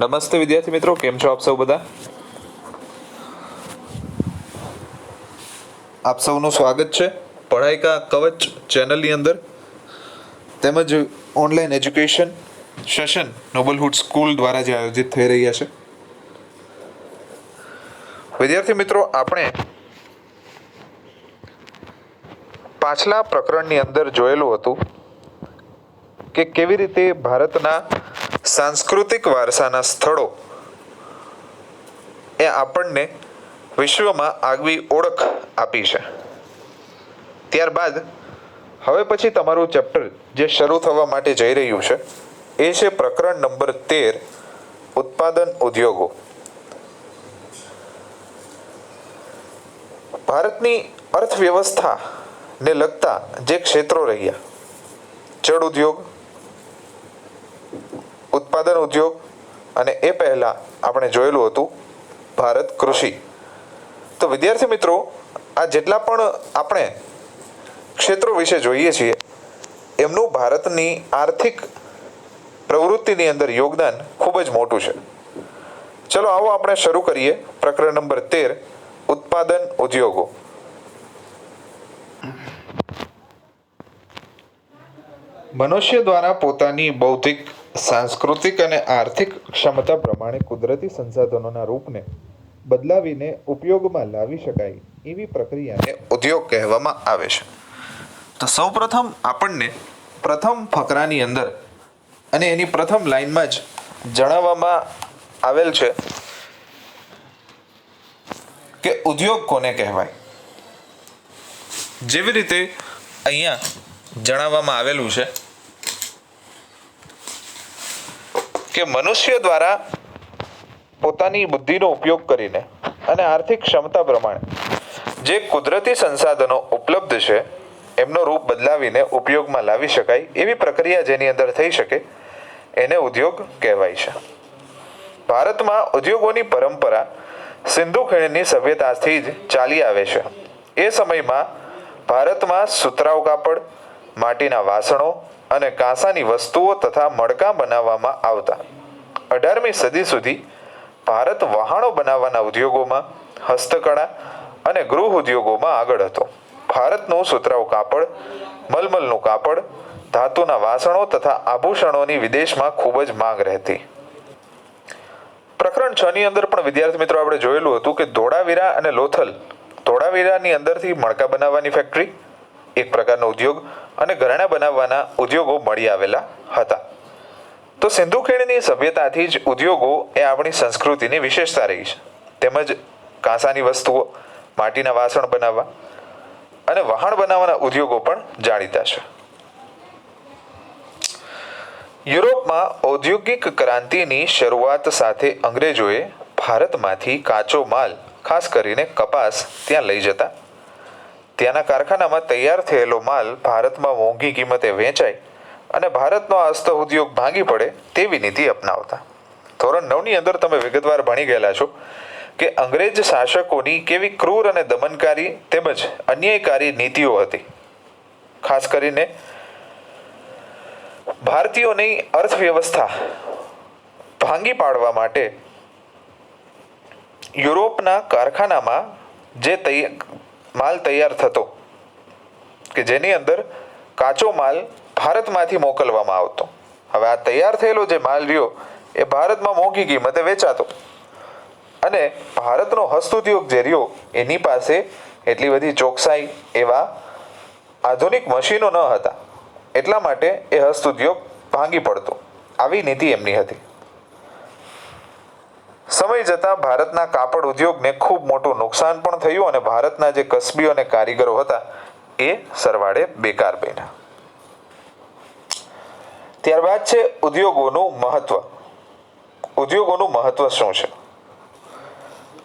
નમસ્તે વિદ્યાર્થી મિત્રો, કેમ છો આપ સૌ બધા? આપ સૌનું સ્વાગત છે પઢાઈ કા કવચ ચેનલની અંદર તેમજ online education session Noblehood school દ્વારા જે આયોજિત થઈ રહ્યા છે. વિદ્યાર્થી મિત્રો, આપણે પાછલા પ્રકરણની અંદર જોયેલું હતું કે કેવી રીતે ભારતના સાંસ્કૃતિક વારસાના સ્થળો એ આપણને વિશ્વમાં આગવી ઓળખ આપી છે. ત્યારબાદ હવે પછી તમારું ચેપ્ટર જે શરૂ થવા માટે જઈ રહ્યું છે, એ છે પ્રકરણ નંબર તેર, ઉત્પાદન ઉદ્યોગો. ભારતની અર્થવ્યવસ્થાને લગતા જે ક્ષેત્રો રહ્યા, જળ ઉદ્યોગ ઉત્પાદન ઉદ્યોગ અને એ પહેલાં આપણે જોયેલું હતું ભારત કૃષિ. તો વિદ્યાર્થી મિત્રો, આ જેટલા પણ આપણે ક્ષેત્રો વિશે જોઈએ છીએ, એમનું ભારતની આર્થિક પ્રવૃત્તિની અંદર યોગદાન ખૂબ જ મોટું છે. ચલો આવો આપણે શરૂ કરીએ પ્રકરણ નંબર તેર, ઉત્પાદન ઉદ્યોગો. મનુષ્ય દ્વારા પોતાની બૌદ્ધિક સાંસ્કૃતિક અને આર્થિક ક્ષમતા પ્રમાણે કુદરતી સંસાધનોના રૂપને બદલાવીને ઉપયોગમાં લાવી શકાય એવી પ્રક્રિયાને ઉદ્યોગ કહેવામાં આવે છે. તો સૌપ્રથમ આપણને પ્રથમ ફકરાની અંદર અને એની પ્રથમ લાઈનમાં જ જણાવવામાં આવેલ છે કે ઉદ્યોગ કોને કહેવાય? જેવી રીતે અહીંયા જણાવવામાં આવેલું છે કે મનુષ્ય દ્વારા પોતાની બુદ્ધિનો ઉપયોગ કરીને અને આર્થિક ક્ષમતા પ્રમાણે જે કુદરતી સંસાધનો ઉપલબ્ધ છે, એમનો રૂપ બદલાવીને ઉપયોગમાં લાવી શકાય એવી પ્રક્રિયા જેની અંદર થઈ શકે, એને ઉદ્યોગ કહેવાય છે. ભારતમાં ઉદ્યોગોની પરંપરા સિંધુ ખીણની સભ્યતાથી જ ચાલી આવે છે. એ સમયમાં ભારતમાં સુતરાઉ કાપડ, માટીના વાસણો અને કાંસાની વસ્તુઓ તથા મડકા બનાવવામાં આવતા. અઢારમી સદી સુધી ભારત વહાણો બનાવવાના ઉદ્યોગોમાં હસ્તકળા અને ગૃહ ઉદ્યોગોમાં આગળ હતો. ભારતનું સુતરાઉ કાપડ, મલમલનું કાપડ, ધાતુના વાસણો તથા આભૂષણોની વિદેશમાં ખૂબ જ માંગ રહેતી. પ્રકરણ છ ની અંદર પણ વિદ્યાર્થી મિત્રો આપણે જોયેલું હતું કે ધોળાવીરા અને લોથલ, ધોળાવીરાની અંદરથી મણકા બનાવવાની ફેક્ટરી એક પ્રકારનો ઉદ્યોગ અને ઘરેણા બનાવવાના ઉદ્યોગો મળી આવેલા હતા. તો સિંધુ ખીણની સભ્યતાથી જ ઉદ્યોગો એ આપણી સંસ્કૃતિની વિશેષતા રહી છે. તેમજ કાંસાની વસ્તુઓ, માટીના વાસણ બનાવવા અને વહાણ બનાવવાના ઉદ્યોગો પણ જાણીતા છે. યુરોપમાં ઔદ્યોગિક ક્રાંતિની શરૂઆત સાથે અંગ્રેજોએ ભારતમાંથી કાચો માલ, ખાસ કરીને કપાસ, ત્યાં લઈ જતા ત્યાંના કારખાનામાં તૈયાર થયેલો માલ ભારતમાં મોંઘી કિંમતે વેચાય અને ભારતનો હસ્ત ઉદ્યોગ ભાંગી પડે તેવી નીતિ અપનાવતા. ધોરણ નવની અંદર તમે વિગતવાર ભણી ગયેલા છો કે અંગ્રેજ શાસકોની કેવી ક્રૂર અને દમનકારી તેમજ અન્યાયકારી નીતિઓ હતી. ખાસ કરીને ભારતીયોની અર્થવ્યવસ્થા ભાંગી પાડવા માટે યુરોપના કારખાનામાં જે માલ તૈયાર થતો કે જેની અંદર કાચો માલ ભારતમાંથી મોકલવામાં આવતો. હવે આ તૈયાર થયેલો જે માલ રહ્યો, એ ભારતમાં મોંઘી કિંમતે વેચાતો. અને ભારતનો હસ્તોદ્યોગ જે રહ્યો, એની પાસે એટલી બધી ચોકસાઈ એવા આધુનિક મશીનો ન હતા. એટલા માટે એ હસ્તોદ્યોગ ભાંગી પડતો. આવી નીતિ એમની હતી. સમય જતાં ભારતના કાપડ ઉદ્યોગને ખૂબ મોટું નુકસાન પણ થયું અને ભારતના જે કસબીઓ અને કારીગરો હતા, એ સરવાળે બેકાર બન્યા. ત્યારબાદ છે ઉદ્યોગોનું મહત્વ. ઉદ્યોગોનું મહત્વ શું છે?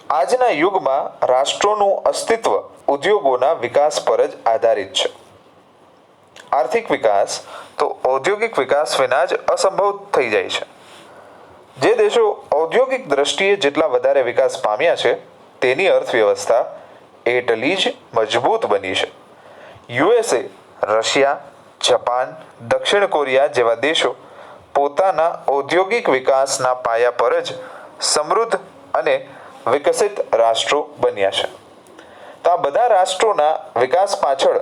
આજના યુગમાં રાષ્ટ્રોનું અસ્તિત્વ ઉદ્યોગોના વિકાસ પર જ આધારિત છે. આર્થિક વિકાસ તો ઔદ્યોગિક વિકાસ વિના જ અસંભવ થઈ જાય છે. જે દેશો ઔદ્યોગિક દ્રષ્ટિએ જેટલા વધારે વિકાસ પામ્યા છે, તેની અર્થવ્યવસ્થા એટલી જ મજબૂત બની છે. યુએસએ, રશિયા, જપાન, દક્ષિણ કોરિયા જેવા દેશો પોતાના ઔદ્યોગિક વિકાસના પાયા પર જ સમૃદ્ધ અને વિકસિત રાષ્ટ્રો બન્યા છે. તો આ બધા રાષ્ટ્રોના વિકાસ પાછળ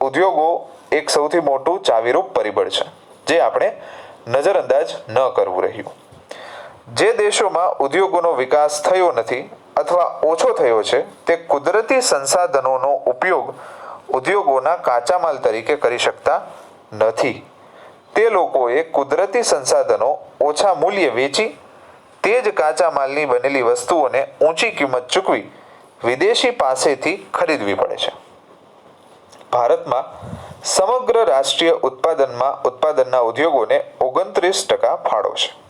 ઉદ્યોગો એક સૌથી મોટું ચાવીરૂપ પરિબળ છે, જે આપણે નજરઅંદાજ ન કરવું રહ્યું. જે દેશોમાં ઉદ્યોગોનો વિકાસ થયો નથી અથવા ઓછો થયો છે, તે કુદરતી સંસાધનોનો ઉપયોગ ઉદ્યોગોના કાચા માલ તરીકે કરી શકતા નથી. તે લોકોએ કુદરતી સંસાધનો ઓછા મૂલ્યે વેચી, તે જ કાચા માલની બનેલી વસ્તુઓને ઊંચી કિંમત ચૂકવી વિદેશી પાસેથી ખરીદવી પડે છે. ભારતમાં સમગ્ર રાષ્ટ્રીય ઉત્પાદનમાં, ઉત્પાદનના ઉદ્યોગોને ઓગણત્રીસ ટકા ફાળો છે.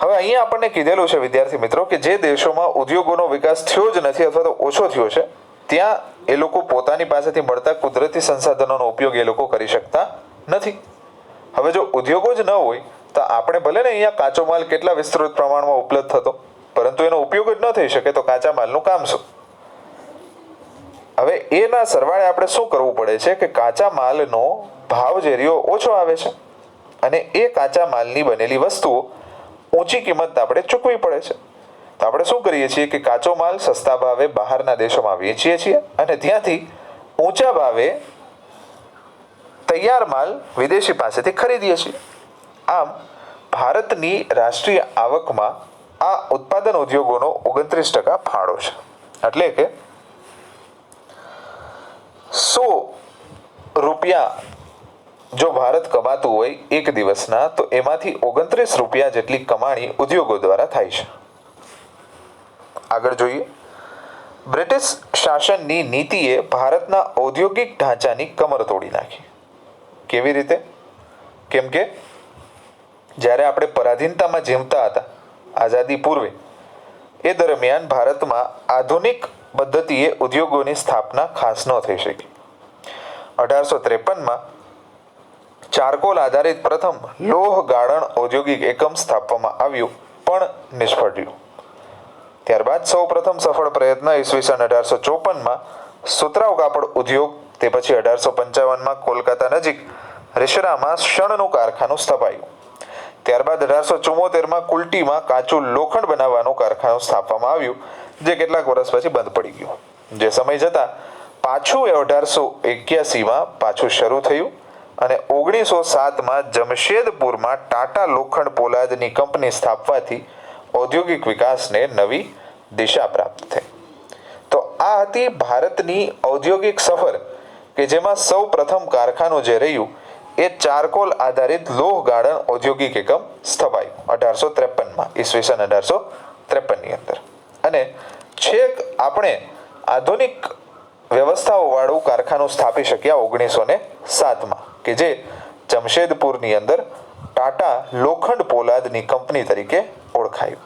હવે અહીંયા આપણને કીધેલું છે, વિદ્યાર્થી મિત્રો, કે જે દેશોમાં ઉદ્યોગોનો વિકાસ થયો જ નથી અથવા તો ઓછો થયો છે, ત્યાં એ લોકો પોતાની પાસેથી મળતા કુદરતી સંસાધનોનો ઉપયોગ એ લોકો કરી શકતા નથી. હવે જો ઉદ્યોગો જ ન હોય, તો આપણે ભલે ને અહીંયા કાચો માલ કેટલા વિસ્તૃત પ્રમાણમાં ઉપલબ્ધ થતો, પરંતુ એનો ઉપયોગ જ ન થઈ શકે તો કાચા માલનું કામ શું? હવે એના સરવાળે આપણે શું કરવું પડે છે કે કાચા માલનો ભાવ જે ઓછો આવે છે અને એ કાચા માલની બનેલી વસ્તુઓ ઊંચી કિંમત આપણે ચૂકવી પડે છે. તો આપણે શું કરીએ છીએ કે કાચો માલ સસ્તા ભાવે બહારના દેશોમાં વેચીએ છીએ અને ત્યાંથી ઊંચા ભાવે તૈયાર માલ વિદેશી પાસેથી ખરીદીએ છીએ. આમ ભારતની રાષ્ટ્રીય આવકમાં આ ઉત્પાદન ઉદ્યોગોનો ઓગણત્રીસ ટકા ફાળો છે. એટલે કે સો રૂપિયા જો ભારત કમાતું હોય એક દિવસના, તો એમાંથી ઓગણત્રીસ રૂપિયા જેટલી કમાણી ઉદ્યોગો દ્વારા થાય છે. આગળ જોઈએ. બ્રિટિશ શાસનની નીતિએ ભારતના ઔદ્યોગિક ઢાંચાની કમર તોડી નાખી. કેવી રીતે? કેમ કે જ્યારે આપણે પરાધીનતામાં જીવતા હતા, આઝાદી પૂર્વે, એ દરમિયાન ભારતમાં આધુનિક પદ્ધતિએ ઉદ્યોગોની સ્થાપના ખાસ ન થઈ શકી. અઢારસો ત્રેપનમાં ચારકોલ આધારિત પ્રથમ લોહ ગાળણ ઔદ્યોગિક એકમ સ્થાપવામાં આવ્યું, પણ નિષ્ફળ રહ્યું ત્યારબાદ સૌ પ્રથમ સફળ પ્રયત્ન ઈસવીસન અઢારસો ચોપનમાં સુતરાઉ કાપડ ઉદ્યોગ, તે પછી અઢારસો પંચાવનમાં કોલકાતા નજીક રિશરામાં શણનું કારખાનું સ્થપાયું. ત્યારબાદ અઢારસો ચુમ્મોતેરમાં કુલ્ટીમાં કાચું લોખંડ બનાવવાનું કારખાનું સ્થાપવામાં આવ્યું, જે કેટલાક વર્ષ પછી બંધ પડી ગયું. જે સમય જતાં પાછું અઢારસો એક્યાસીમાં પાછું શરૂ થયું. અને ઓગણીસો સાતમાં જમશેદપુરમાં ટાટા લોખંડ પોલાદની કંપની સ્થાપવાથી ઔદ્યોગિક વિકાસને નવી દિશા પ્રાપ્ત થઈ. તો આ હતી ભારતની ઔદ્યોગિક સફર, કે જેમાં સૌ પ્રથમ કારખાનું જે રહ્યું, એ ચારકોલ આધારિત લોહ ગાળણ ઔદ્યોગિક એકમ સ્થપાયું, અઢારસો ત્રેપનમાં ઈસવીસન અઢારસો ત્રેપનની અંદર. અને છેક આપણે આધુનિક વ્યવસ્થાઓવાળું કારખાનું સ્થાપી શક્યા ઓગણીસો ને સાતમાં. કે જે જમશેદપુરની અંદર ટાટા લોખંડ પોલાદની કંપની તરીકે ઓળખાયું.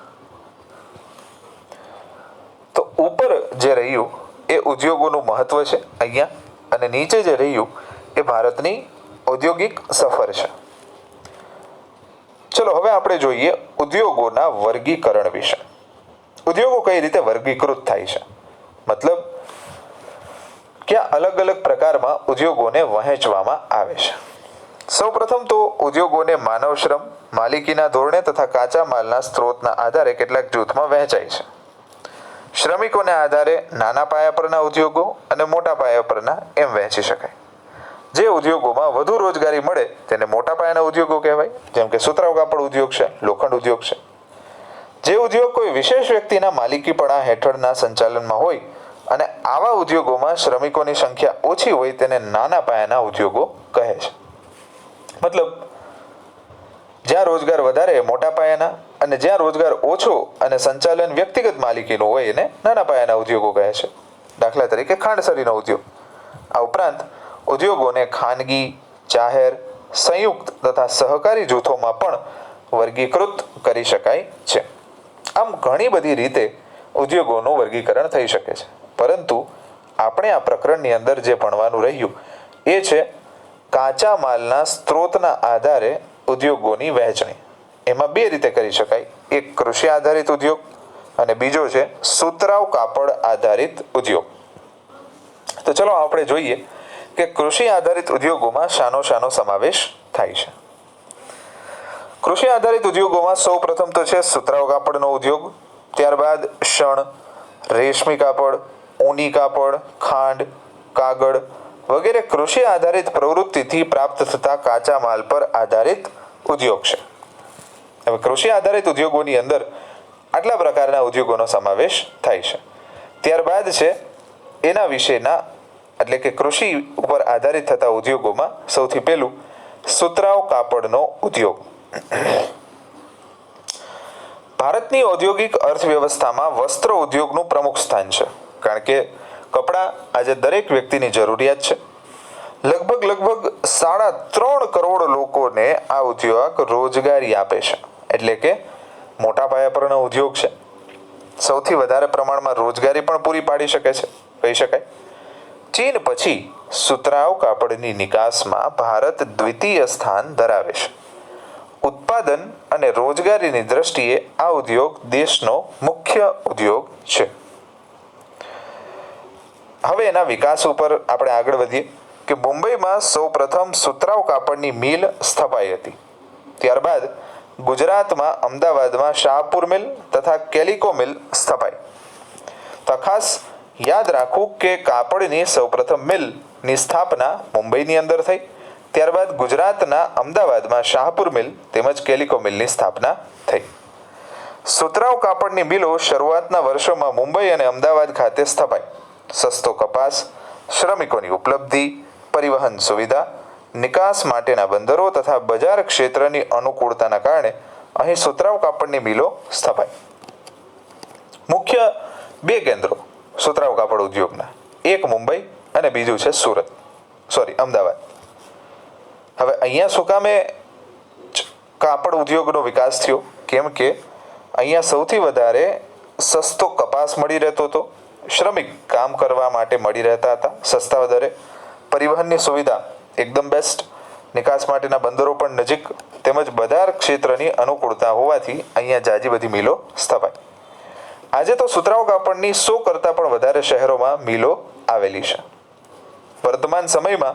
તો ઉપર જે રહ્યું એ ઉદ્યોગોનું મહત્વ છે અહીંયા અને નીચે જે રહ્યું એ ભારતની ઔદ્યોગિક સફર છે. ચલો હવે આપણે જોઈએ ઉદ્યોગોના વર્ગીકરણ વિશે. ઉદ્યોગો કઈ રીતે વર્ગીકૃત થાય છે? મતલબ ક્યાં અલગ અલગ પ્રકારમાં ઉદ્યોગોને વહેંચવામાં આવે છે. સૌપ્રથમ તો ઉદ્યોગોને માનવ શ્રમ, માલિકીના ધોરણે તથા કાચા માલના સ્ત્રોતના આધારે કેટલાક જૂથમાં વહેંચાય છે. શ્રમિકોને આધારે નાના પાયા પરના ઉદ્યોગો અને મોટા પાયા પરના એમ વહેંચી શકાય. જે ઉદ્યોગોમાં વધુ રોજગારી મળે તેને મોટા પાયાના ઉદ્યોગો કહેવાય, જેમ કે સુતરાઉ કાપડ ઉદ્યોગ છે, લોખંડ ઉદ્યોગ છે. જે ઉદ્યોગ કોઈ વિશેષ વ્યક્તિના માલિકીપણા હેઠળના સંચાલનમાં હોય અને આવા ઉદ્યોગોમાં શ્રમિકોની સંખ્યા ઓછી હોય તેને નાના પાયાના ઉદ્યોગો કહે છે. મતલબ, જ્યાં રોજગાર વધારે મોટા પાયાના અને જ્યાં રોજગાર ઓછો અને સંચાલન વ્યક્તિગત માલિકીનું હોય એને નાના પાયાના ઉદ્યોગો કહે છે. દાખલા તરીકે ખાંડસરીનો ઉદ્યોગ. આ ઉપરાંત, ઉદ્યોગોને ખાનગી, જાહેર, સંયુક્ત તથા સહકારી જૂથોમાં પણ વર્ગીકૃત કરી શકાય છે. આમ ઘણી બધી રીતે ઉદ્યોગોનું વર્ગીકરણ થઈ શકે છે. પરંતુ આપણે આ પ્રકરણની અંદર જે ભણવાનું રહ્યું, એ છે કાચા માલના સ્ત્રોતના આધારે ઉદ્યોગોની વહેંચણી. એમાં બે રીતે કરી શકાય. એક કૃષિ આધારિત ઉદ્યોગ અને બીજો છે સુતરાવ કાપડ આધારિત ઉદ્યોગ. તો ચલો આપણે જોઈએ કે કૃષિ આધારિત ઉદ્યોગોમાં શાનો શાનો સમાવેશ થાય છે. કૃષિ આધારિત ઉદ્યોગોમાં સૌ પ્રથમ તો છે સુતરાવ કાપડનો ઉદ્યોગ, ત્યારબાદ શણ, રેશમી કાપડ ઊની કાપડ ખાંડ, કાગળ વગેરે કૃષિ આધારિત પ્રવૃત્તિથી પ્રાપ્ત થતા કાચા માલ પર આધારિત ઉદ્યોગ છે. હવે કૃષિ આધારિત ઉદ્યોગોની અંદર આટલા પ્રકારના ઉદ્યોગોનો સમાવેશ થાય છે. ત્યારબાદ છે એના વિશેના એટલે કે કૃષિ ઉપર આધારિત થતા ઉદ્યોગોમાં સૌથી પહેલું સુતરાઉ કાપડનો ઉદ્યોગ. ભારતની ઔદ્યોગિક અર્થવ્યવસ્થામાં વસ્ત્ર ઉદ્યોગનું પ્રમુખ સ્થાન છે. કારણ કે કપડાં આજે દરેક વ્યક્તિની જરૂરિયાત છે. લગભગ લગભગ સાડા ત્રણ કરોડ લોકોને આ ઉદ્યોગ રોજગારી આપે છે. એટલે કે મોટા પાયા પરનો ઉદ્યોગ છે. સૌથી વધારે પ્રમાણમાં રોજગારી પણ પૂરી પાડી શકે છે. કહી શકાય. ચીન પછી સુતરાઉ કાપડની નિકાસમાં ભારત દ્વિતીય સ્થાન ધરાવે છે. ઉત્પાદન અને રોજગારીની દ્રષ્ટિએ આ ઉદ્યોગ દેશનો મુખ્ય ઉદ્યોગ છે. હવે એના વિકાસ ઉપર આપણે આગળ વધીએ કે મુંબઈમાં સૌ પ્રથમ સુતરાઉ કાપડની મિલ સ્થપાઈ હતી. ત્યારબાદ ગુજરાતમાં અમદાવાદમાં શાહપુર મિલ તથા કેલિકો મિલ સ્થપાઈ. તો ખાસ યાદ રાખવું કે કાપડની સૌપ્રથમ મિલની સ્થાપના મુંબઈની અંદર થઈ. ત્યારબાદ ગુજરાતના અમદાવાદમાં શાહપુર મિલ તેમજ કેલિકો મિલની સ્થાપના થઈ. સુતરાઉ કાપડની મિલો શરૂઆતના વર્ષોમાં મુંબઈ અને અમદાવાદ ખાતે સ્થપાઈ. સસ્તો કપાસ, શ્રમિકોની ઉપલબ્ધિ, પરિવહન સુવિધા, નિકાસ માટેના બંદરો તથા બજાર ક્ષેત્રની અનુકૂળતાના કારણે અહીં સુતરાઉ કાપડની મિલો સ્થપાઈ મુખ્ય બે કેન્દ્રો, સુતરાઉ કાપડ ઉદ્યોગના. એક મુંબઈ અને બીજું છે સુરત. સોરી અમદાવાદ. હવે અહીંયા શું કામે કાપડ ઉદ્યોગનો વિકાસ થયો? કેમ કે અહીંયા સૌથી વધારે સસ્તો કપાસ મળી રહેતો હતો. શ્રમિક કામ કરવા માટે મળી રહેતા હતા, સસ્તા દરે. પરિવહનની સુવિધા એકદમ બેસ્ટ નિકાસ માટેના બંદરો પણ નજીક, તેમજ બજાર ક્ષેત્રની અનુકૂળતા હોવાથી અહીંયા જાજી બધી મિલો સ્થપાઈ. આજે તો સુતરાઉ કાપડની સો કરતાં પણ વધારે શહેરોમાં મિલો આવેલી છે. વર્તમાન સમયમાં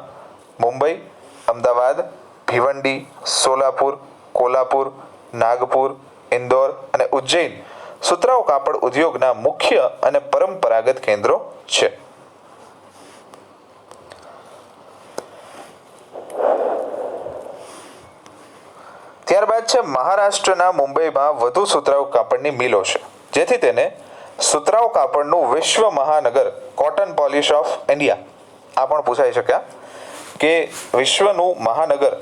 મુંબઈ, અમદાવાદ, ભિવંડી, સોલાપુર, કોલ્હાપુર, નાગપુર, ઇન્દોર અને ઉજ્જૈન સુતરાઉ કાપડ ઉદ્યોગના મુખ્ય અને પરંપરાગત કેન્દ્રો છે. ત્યારબાદ છે મહારાષ્ટ્રના મુંબઈમાં વધુ સુતરાઉ કાપડની મિલો છે, જેથી તેને સુતરાઉ કાપડનું વિશ્વ મહાનગર કોટન પોલિશ ઓફ ઇન્ડિયા. આ પણ પૂછાઈ શક્યા કે વિશ્વનું મહાનગર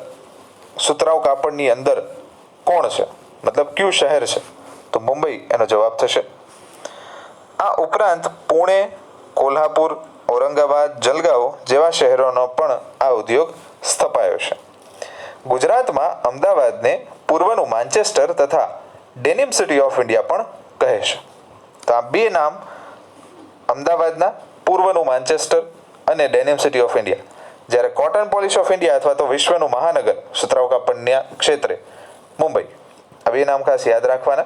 સુતરાઉ કાપડની અંદર કોણ છે? મતલબ કયું શહેર છે? તો મુંબઈ એનો જવાબ થશે. આ ઉપરાંત પુણે, કોલ્હાપુર, ઔરંગાબાદ, જલગાંવ જેવા શહેરોનો પણ આ ઉદ્યોગ સ્થપાયો છે. ગુજરાતમાં અમદાવાદને પૂર્વનું માન્ચેસ્ટર તથા ડેનિમ સિટી ઓફ ઇન્ડિયા પણ કહે છે. તો આ બે નામ અમદાવાદના પૂર્વનું માન્ચેસ્ટર અને ડેનિમ સિટી ઓફ ઇન્ડિયા જ્યારે કોટન પોલિશ ઓફ ઇન્ડિયા અથવા તો વિશ્વનું મહાનગર સુતરાઉ કાપડના ક્ષેત્રે, મુંબઈ. આ બે નામ ખાસ યાદ રાખવાના.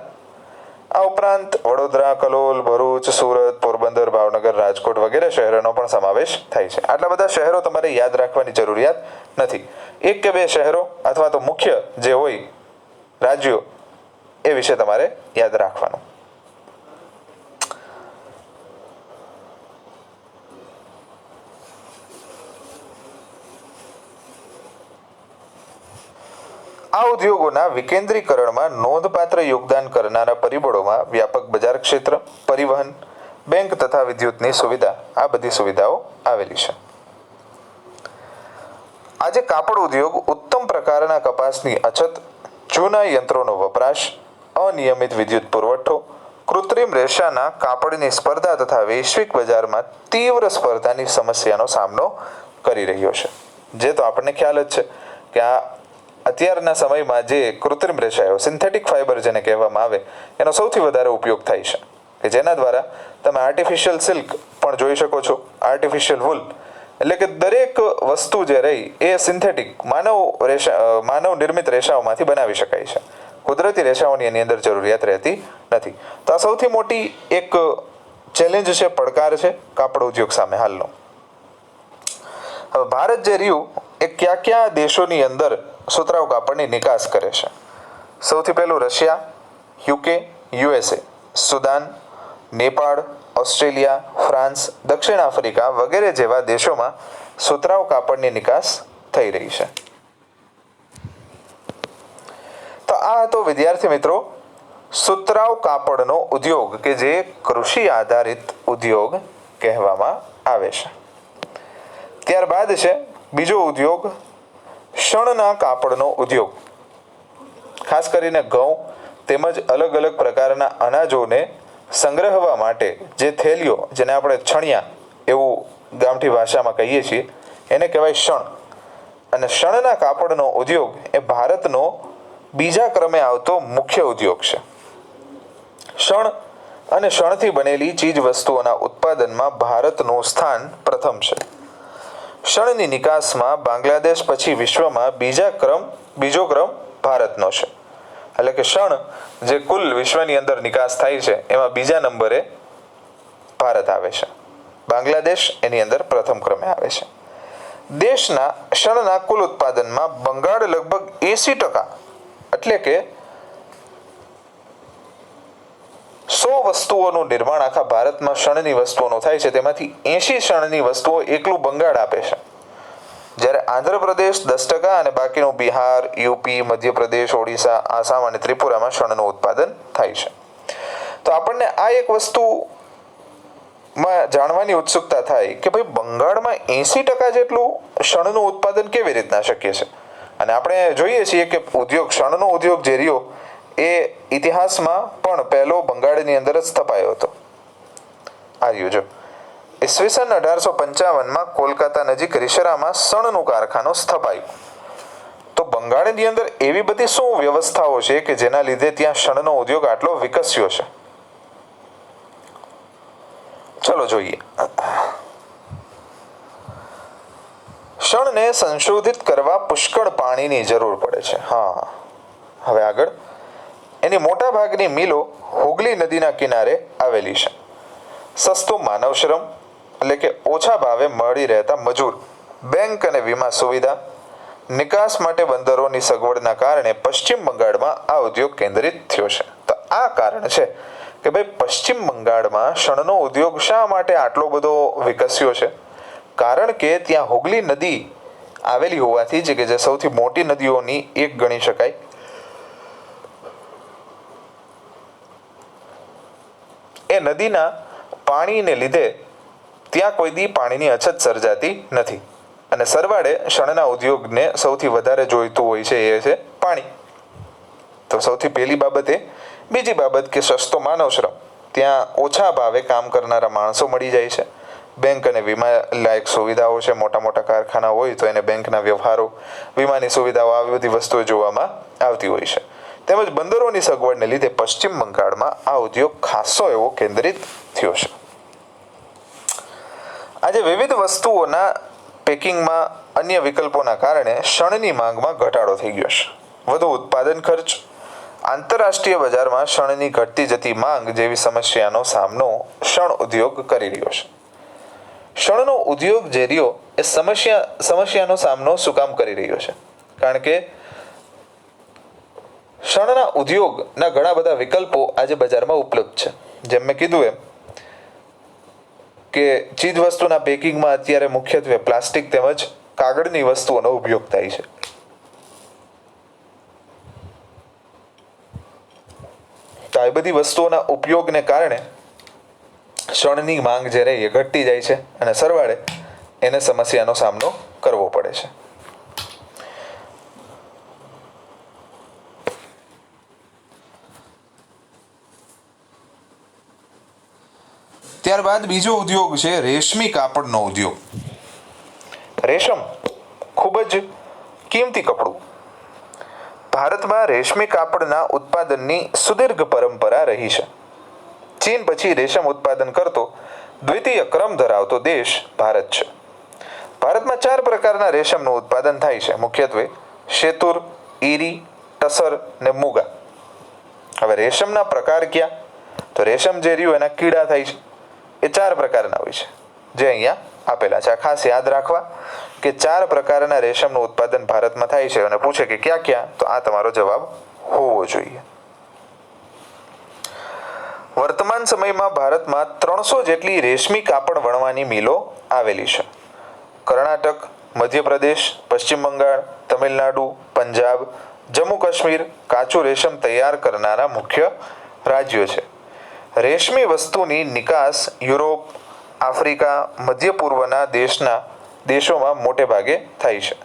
આ ઉપરાંત વડોદરા, કલોલ, ભરૂચ, સુરત, પોરબંદર, ભાવનગર, રાજકોટ વગેરે શહેરોનો પણ સમાવેશ થાય છે. આટલા બધા શહેરો તમારે યાદ રાખવાની જરૂરિયાત નથી. એક કે બે શહેરો અથવા તો મુખ્ય જે હોય રાજ્યો, એ વિશે તમારે યાદ રાખવાનું. આ ઉદ્યોગોના વિકેન્દ્રીકરણમાં નોંધપાત્ર યોગદાન કરનારા પરિબળોમાં વ્યાપક બજાર ક્ષેત્ર, પરિવહન, બેંક તથા વિદ્યુતની સુવિધા, આ બધી સુવિધાઓ આવેલી છે. આજે કાપડ ઉદ્યોગ ઉત્તમ પ્રકારના કપાસની અછત, જૂના યંત્રોનો વપરાશ, અનિયમિત વિદ્યુત પુરવઠો, કૃત્રિમ રેશાના કાપડની સ્પર્ધા તથા વૈશ્વિક બજારમાં તીવ્ર સ્પર્ધાની સમસ્યાનો સામનો કરી રહ્યો છે. જે તો આપણને ખ્યાલ જ છે કે આ અત્યારના સમયમાં જે કૃત્રિમ રેસાયો સિન્થેટિક ફાઇબર જેને કહેવામાં આવે, એનો સૌથી વધારે ઉપયોગ થાય છે. કે જેના દ્વારા તમે આર્ટિફિશિયલ સિલ્ક પણ જોઈ શકો છો. આર્ટિફિશિયલ વૂલ એટલે કે દરેક વસ્તુ જે રહી, એ સિન્થેટિક માનવ રેશા માનવ નિર્મિત રેસાઓમાંથી બનાવી શકાય છે. કુદરતી રેસાઓની એની અંદર જરૂરિયાત રહેતી નથી. તો આ સૌથી મોટી એક ચેલેન્જ છે, પડકાર છે, કાપડ ઉદ્યોગ સામે હાલનો. હવે ભારત જે રહ્યું, એ કયા કયા દેશોની અંદર સુતરાઉ કાપડની નિકાસ કરે છે. સૌથી પહેલું Russia, UK, USA, Sudan, Nepal, Australia, France, દક્ષિણ આફ્રિકા વગેરે જેવા દેશોમાં સુતરાઉ કાપડની નિકાસ થઈ રહી છે. તો આ હતો વિદ્યાર્થી મિત્રો સુતરાઉ કાપડનો ઉદ્યોગ કે જે કૃષિ આધારિત ઉદ્યોગ કહેવામાં આવે છે. ત્યારબાદ છે બીજો ઉદ્યોગ શણના કાપડનો ઉદ્યોગ. ખાસ કરીને ઘઉં તેમજ અલગ અલગ પ્રકારના અનાજોને સંગ્રહવા માટે જે થેલીઓ, જેને આપણે છણિયા એવું ગામઠી ભાષામાં કહીએ છીએ, એને કહેવાય શણ. અને શણના કાપડનો ઉદ્યોગ એ ભારતનો બીજા ક્રમે આવતો મુખ્ય ઉદ્યોગ છે. શણ અને શણથી બનેલી ચીજ વસ્તુઓના ઉત્પાદનમાં ભારતનું સ્થાન પ્રથમ છે. શણની નિકાસમાં બાંગ્લાદેશ પછી વિશ્વમાં બીજા ક્રમ, બીજો ક્રમ ભારતનો છે. એટલે કે શણ જે કુલ વિશ્વની અંદર નિકાસ થાય છે, એમાં બીજા નંબરે ભારત આવે છે. બાંગ્લાદેશ એની અંદર પ્રથમ ક્રમે આવે છે. દેશના શણના કુલ ઉત્પાદનમાં બંગાળ લગભગ એસી ટકા, એટલે કે સો વસ્તુઓનું નિર્માણ આખા ભારતમાં શણની વસ્તુઓનું થાય છે. તેમાંથી એંશી શણની વસ્તુઓ એકલું બંગાળ આપે છે. જ્યારે આંધ્રપ્રદેશ દસ ટકા અને બાકીનું બિહાર, યુપી, મધ્યપ્રદેશ, ઓડિશા, આસામ અને ત્રિપુરામાં શણનું ઉત્પાદન થાય છે. તો આપણને આ એક વસ્તુ માં જાણવાની ઉત્સુકતા થાય કે ભાઈ બંગાળમાં એંસી ટકા જેટલું શણનું ઉત્પાદન કેવી રીતના શક્ય છે? અને આપણે જોઈએ છીએ કે ઉદ્યોગ, શણનો ઉદ્યોગ જે રહ્યો એ ઇતિહાસમાં પણ પહેલો બંગાળની અંદર જ સ્થપાયો હતો. આ રહ્યું જો. ઈસવીસન અઢારસો પંચાવનમાં કોલકાતા નજીક રિશરામાં સણનું કારખાનું સ્થપાયું. તો બંગાળની અંદર એવી બધી શું વ્યવસ્થાઓ છે કે જેના લીધે ત્યાં શણનો ઉદ્યોગ આટલો વિકસ્યો છે? ચલો જોઈએ. શણને સંશોધિત કરવા પુષ્કળ પાણીની જરૂર પડે છે. હા. હવે આગળ. એની મોટા ભાગની મિલો હુગલી નદીના કિનારે આવેલી છે. સસ્તો માનવ શ્રમ એટલે કે ઓછા ભાવે મળી રહેતા મજૂર, બેંક અને વીમા સુવિધા, નિકાસ માટે બંદરોની સગવડના કારણે પશ્ચિમ બંગાળમાં આ ઉદ્યોગ કેન્દ્રિત થયો છે. તો આ કારણ છે કે ભાઈ પશ્ચિમ બંગાળમાં શણનો ઉદ્યોગ શા માટે આટલો બધો વિકસ્યો છે? કારણ કે ત્યાં હુગલી નદી આવેલી હોવાથી જે કે જે સૌથી મોટી નદીઓની એક ગણી શકાય. એ નદીના પાણીને લીધે ત્યાં કોઈ દી પાણીની અછત સર્જાતી નથી. અને સરવાળે શણના ઉદ્યોગને સૌથી વધારે જોઈતું હોય છે એ છે પાણી. તો સૌથી પહેલી બાબત એ. બીજી બાબત કે સસ્તો માનવ શ્રમ. ત્યાં ઓછા ભાવે કામ કરનારા માણસો મળી જાય છે. બેંક અને વીમા લાયક સુવિધાઓ છે, મોટા મોટા કારખાના હોય તો એને બેંકના વ્યવહારો, વીમાની સુવિધાઓ આવી બધી વસ્તુઓ જોવામાં આવતી હોય છે. તેમજ બંદરોની સગવડને લીધે પશ્ચિમ બંગાળમાં આ ઉદ્યોગ ખાસો એવો કેન્દ્રિત થયો છે. આજે વિવિધ વસ્તુઓના પેકિંગમાં અન્ય વિકલ્પોના કારણે શણની માંગમાં ઘટાડો થઈ ગયો છે. વધુ ઉત્પાદન ખર્ચ, આંતરરાષ્ટ્રીય બજારમાં શણની ઘટતી જતી માંગ જેવી સમસ્યાનો સામનો શણ ઉદ્યોગ કરી રહ્યો છે. શણનો ઉદ્યોગ જે રહ્યો એ સમસ્યા, સમસ્યાનો સામનો શું કામ કરી રહ્યો છે? કારણ કે શણના ઉદ્યોગના ઘણા બધા વિકલ્પો આજે બજારમાં ઉપલબ્ધ છે. જેમ મેં કીધું એમ કે ચીજ વસ્તુના પેકિંગમાં અત્યારે મુખ્યત્વે પ્લાસ્ટિક તેમજ કાગળની વસ્તુઓનો ઉપયોગ થાય છે. તો આ બધી વસ્તુઓના ઉપયોગને કારણે શણની માંગ જ્યારે એ ઘટતી જાય છે અને સરવાળે એને સમસ્યાનો સામનો કરવો પડે છે. ત્યારબાદ બીજો ઉદ્યોગ છે રેશમી કાપડનો ઉદ્યોગ. રેશમ ખૂબ જ કિંમતી કપડું. ભારતમાં રેશમી કાપડના ઉત્પાદનની સુદીર્ઘ પરંપરા રહી છે. ચીન પછી રેશમ ઉત્પાદન કરતો દ્વિતીય ક્રમ ધરાવતો દેશ ભારત છે. ભારતમાં ચાર પ્રકારના રેશમનું ઉત્પાદન થાય છે. મુખ્યત્વે શેતુર, ઈરી, ટસર ને મુગા. હવે રેશમના પ્રકાર ક્યાં? તો રેશમ જે રહ્યું એના કીડા થાય છે. એ ચાર પ્રકારના હોય છે. જે અહીંયા આપેલા છે. આ ખાસ યાદ રાખવા કે ચાર પ્રકારના રેશમનું ઉત્પાદન ભારતમાં થાય છે અને પૂછે કે ક્યાં ક્યાં? તો આ તમારો જવાબ હોવો જોઈએ. વર્તમાન સમયમાં ભારતમાં ત્રણસો જેટલી રેશમી કાપડ વણવાની મિલો આવેલી છે. કર્ણાટક, મધ્યપ્રદેશ, પશ્ચિમ બંગાળ, તમિલનાડુ, પંજાબ, જમ્મુ કાશ્મીર કાચું રેશમ તૈયાર કરનારા મુખ્ય રાજ્યો છે. રેશમી વસ્તુની નિકાસ યુરોપ, આફ્રિકા, મધ્ય પૂર્વના દેશના દેશોમાં મોટે ભાગે થાય છે.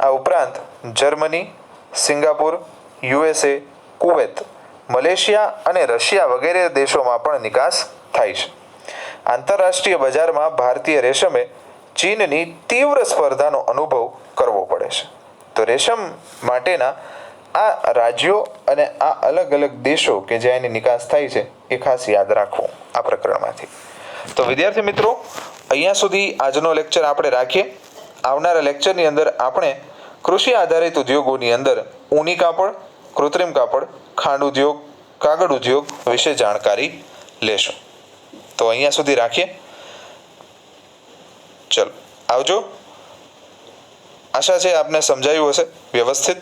આ ઉપરાંત Germany, Singapore, USA, Kuwait, Malaysia અને રશિયા વગેરે દેશોમાં પણ નિકાસ થાય છે. આંતરરાષ્ટ્રીય બજારમાં ભારતીય રેશમે ચીનની તીવ્ર સ્પર્ધાનો અનુભવ કરવો પડે છે. તો રેશમ માટેના આ રાજ્યો અને આ અલગ અલગ દેશો કે જ્યાં એની નિકાસ થાય છે એ ખાસ યાદ રાખવું આ પ્રકરણમાંથી. તો વિદ્યાર્થી મિત્રો, અહીંયા સુધી આજનો લેક્ચર આપણે રાખીએ. આવનારા લેક્ચરની અંદર આપણે કૃષિ આધારિત ઉદ્યોગોની અંદર ઊની કાપડ, કૃત્રિમ કાપડ, ખાંડ ઉદ્યોગ, કાગળ ઉદ્યોગ વિશે જાણકારી લેશું. તો અહીંયા સુધી રાખીએ. ચલો, આવજો. આશા છે આપને સમજાયું હશે. વ્યવસ્થિત.